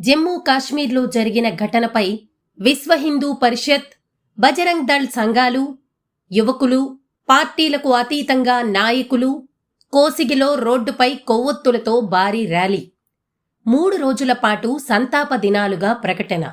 జమ్మూ కాశ్మీర్లో జరిగిన ఘటనపై విశ్వ హిందూ పరిషత్ బజరంగ్ దళ్ సంఘాలు యువకులు పార్టీలకు అతీతంగా నాయకులు కోసిగిలో రోడ్డుపై కొవ్వొత్తులతో భారీ ర్యాలీ. మూడు రోజుల పాటు సంతాప దినాలుగా ప్రకటన.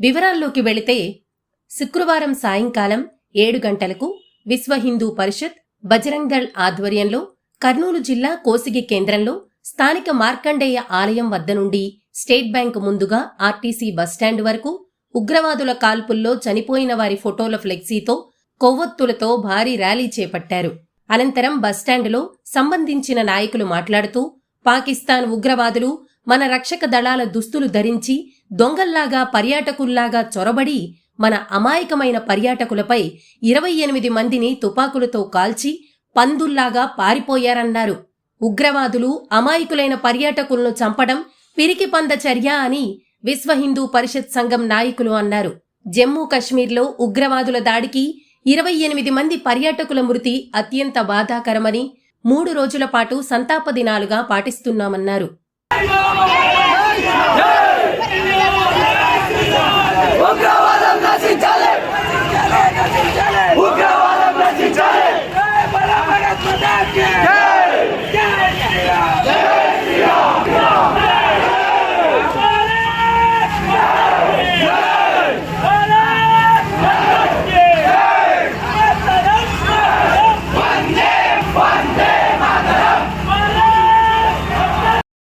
వివరాల్లోకి వెళితే శుక్రవారం సాయంకాలం ఏడు గంటలకు విశ్వ హిందూ పరిషత్ బజరంగ్ దళ్ ఆధ్వర్యంలో కర్నూలు జిల్లా కోసిగి కేంద్రంలో స్థానిక మార్కండేయ ఆలయం వద్ద నుండి స్టేట్ బ్యాంక్ ముందుగా ఆర్టీసీ బస్టాండ్ వరకు ఉగ్రవాదుల కాల్పుల్లో చనిపోయిన వారి ఫోటోల ఫ్లెక్సీతో కొవ్వొత్తులతో భారీ ర్యాలీ చేపట్టారు. అనంతరం బస్టాండ్లో సంబంధించిన నాయకులు మాట్లాడుతూ పాకిస్తాన్ ఉగ్రవాదులు మన రక్షక దళాల దుస్తులు ధరించి దొంగల్లాగా పర్యాటకుల్లాగా చొరబడి మన అమాయకమైన పర్యాటకులపై ఇరవై ఎనిమిది మందిని తుపాకులతో కాల్చి పందుల్లాగా పారిపోయారన్నారు. ఉగ్రవాదులు అమాయకులైన పర్యాటకులను చంపడం పిరికి పంద చర్య అని విశ్వ హిందూ పరిషత్ సంఘం నాయకులు అన్నారు. జమ్మూ కశ్మీర్లో ఉగ్రవాదుల దాడికి ఇరవై ఎనిమిది మంది పర్యాటకుల మృతి అత్యంత బాధాకరమని మూడు రోజుల పాటు సంతాప దినాలుగా పాటిస్తున్నామన్నారు.